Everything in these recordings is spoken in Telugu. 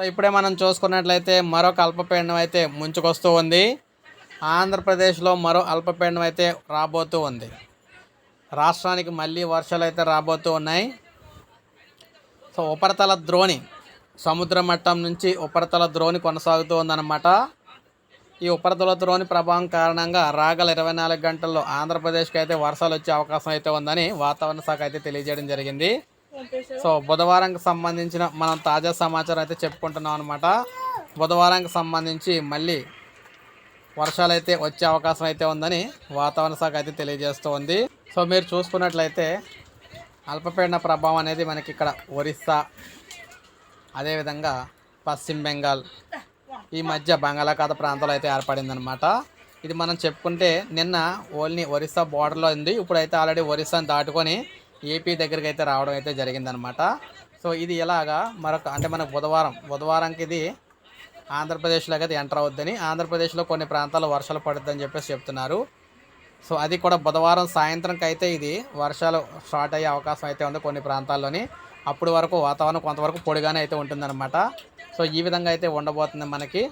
సో ఇప్పుడే మనం చూసుకున్నట్లయితే మరొక అల్పపీడనం అయితే ముంచుకొస్తూ ఉంది. ఆంధ్రప్రదేశ్లో మరో అల్పపీడనం అయితే రాబోతూ ఉంది. రాష్ట్రానికి మళ్ళీ వర్షాలు అయితే రాబోతూ ఉన్నాయి. సో ఉపరితల ద్రోణి సముద్ర మట్టం నుంచి ఉపరితల ద్రోణి కొనసాగుతూ ఉందన్నమాట. ఈ ఉపరితల ద్రోణి ప్రభావం కారణంగా రాగల ఇరవై నాలుగు గంటల్లో ఆంధ్రప్రదేశ్కి అయితే వర్షాలు వచ్చే అవకాశం అయితే ఉందని వాతావరణ శాఖ అయితే తెలియజేయడం జరిగింది. సో బుధవారంకి సంబంధించిన మనం తాజా సమాచారం అయితే చెప్పుకుంటున్నాం అనమాట బుధవారానికి సంబంధించి మళ్ళీ వర్షాలు అయితే వచ్చే అవకాశం అయితే ఉందని వాతావరణ శాఖ అయితే తెలియజేస్తూ ఉంది. సో మీరు చూసుకున్నట్లయితే అల్పపీడన ప్రభావం అనేది మనకి ఇక్కడ ఒరిస్సా అదేవిధంగా పశ్చిమ బెంగాల్ ఈ మధ్య బంగాళాఖాత ప్రాంతంలో అయితే ఏర్పడిందనమాట ఇది మనం చెప్పుకుంటే నిన్న ఓన్లీ ఒరిస్సా బార్డర్లో ఉంది. ఇప్పుడైతే ఆల్రెడీ ఒరిస్సాని దాటుకొని ఏపీ దగ్గరికి అయితే రావడం అయితే జరిగిందనమాట సో ఇది ఇలాగా మరొక అంటే మనకు బుధవారం బుధవారంకి ఇది ఆంధ్రప్రదేశ్లోకి అయితే ఎంటర్ అవుద్దని ఆంధ్రప్రదేశ్లో కొన్ని ప్రాంతాల్లో వర్షాలు పడుద్దని చెప్పేసి చెప్తున్నారు. సో అది కూడా బుధవారం సాయంత్రంకి అయితే ఇది వర్షాలు స్టార్ట్ అయ్యే అవకాశం అయితే ఉంది కొన్ని ప్రాంతాల్లోని. అప్పటి వరకు వాతావరణం కొంతవరకు పొడిగానే అయితే ఉంటుందన్నమాట. సో ఈ విధంగా అయితే ఉండబోతుంది మనకి.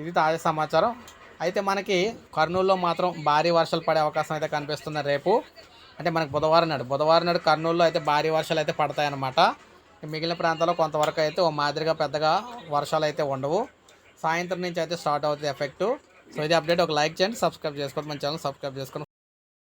ఇది తాజా సమాచారం. అయితే మనకి కర్నూలులో మాత్రం భారీ వర్షాలు పడే అవకాశం అయితే కనిపిస్తుంది రేపు. అంటే మనకు బుధవారం నాడు. బుధవారం నాడు కర్నూలులో అయితే భారీ వర్షాలు అయితే పడతాయన్నమాట. మిగిలిన ప్రాంతాల్లో కొంతవరకు అయితే ఓ మాదిరిగా పెద్దగా వర్షాలు అయితే ఉండవు. సాయంత్రం నుంచి అయితే స్టార్ట్ అవుతుంది ఎఫెక్టు. సో ఇది అప్డేట్. ఒక లైక్ చేయండి సబ్స్క్రైబ్ చేసుకోండి మన ఛానల్ సబ్స్క్రైబ్ చేసుకోండి